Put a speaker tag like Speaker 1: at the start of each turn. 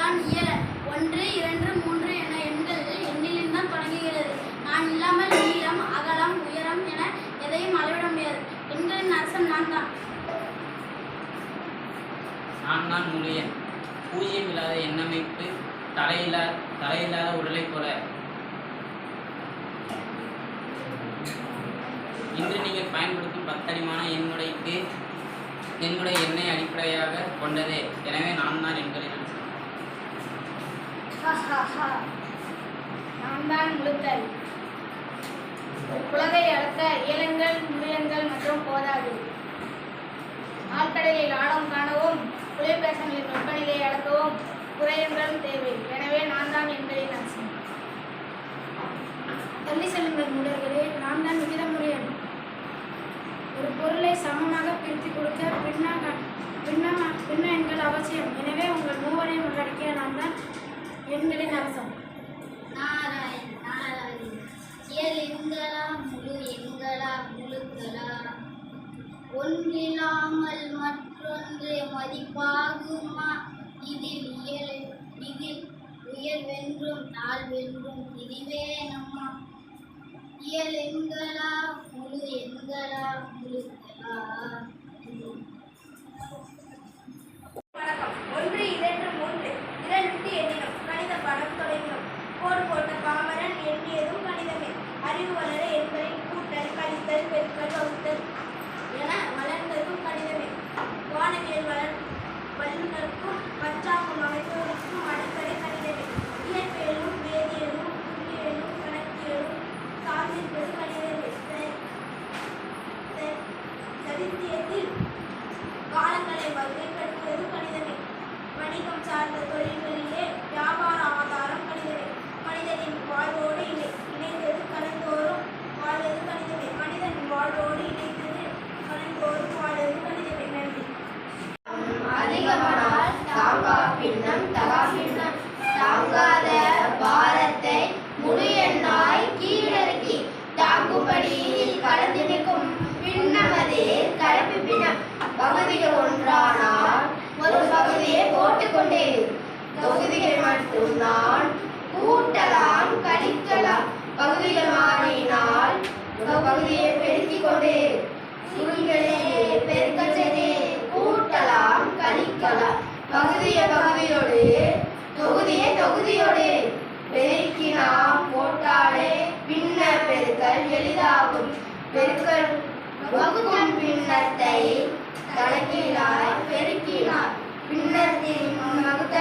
Speaker 1: தான் இயல ஒன்று இரண்டு மூன்று என எண்கள் எண்ணிலிருந்து தான் தொடங்குகிறது. நான் இல்லாமல் நீளம் அகலம் உயரம் என எதையும் அளவிட முடியாது. எண்களின் அரசன் நான் தான்.
Speaker 2: நான் தான் முழியன் பூஜ்யம் இல்லாத எண்ணமைப்பு தலையில்லா தலையில்லாத உடலைப் போல. இன்று நீங்கள் பயன்படுத்தும் பத்தடிமான எண்முறைக்கு என்னுடைய எண்ணை அடிப்படையாக கொண்டதே. எனவே நான் தான் எண்களின்
Speaker 1: நான் தான் முழுத்தல் உலகை அளக்க இயலங்கள் முயலங்கள் மற்றும் போதாது. ஆழ்கடலில் ஆழம் காணவும் குளிர்பேசங்களின் வெப்பநிலையை அளக்கவும் குறையங்களும் தேவை. எனவே நான் தான் என்பதை நான் தள்ளி செல்லுங்கள் மூடர்களே நான் தான் விகிதமுறையன் ஒரு பொருளை சமமாக பிரித்து கொடுக்க பின்ன பின்ன பின்ன எண்கள் அவசியம். எனவே உங்கள் மூவரையும் உள்ளடக்கிய நான் தான் எண்களின் அம்சம்
Speaker 3: நாராயண் நாராயண். இயல் எண்களா முழு எண்களா முழுக்களா? ஒன்றில்லாமல் மற்றொன்று மதிப்பாகுமா? இதில் இயல் இதில் உயர்வென்றும் தாழ்வென்றும் இதுவே நம்மா. இயல் எண்களா முழு எண்களா முழுக்களா?
Speaker 1: சரித்திரத்தில் காலங்களை வகைப்படுத்துவது கணிதமே வணிகம் சார்ந்த தொழில்களில்
Speaker 3: பகுதிகள் மாறினால் பகுதியை பெருக்கிக் கொண்டே சுருங்களே பெருக்கச் செய்தே கூட்டலாம் கழிக்கலாம். பகுதிய பகுதியோடு தொகுதியை தொகுதியோடு. பெருக்கினாம் போட்டாலே பின்ன பெருக்கல் எளிதாகும். பெருக்கல் வகுக்கும் பின்னத்தை கணக்கினார் பெருக்கினார். பின்னத்தின் வகுத்த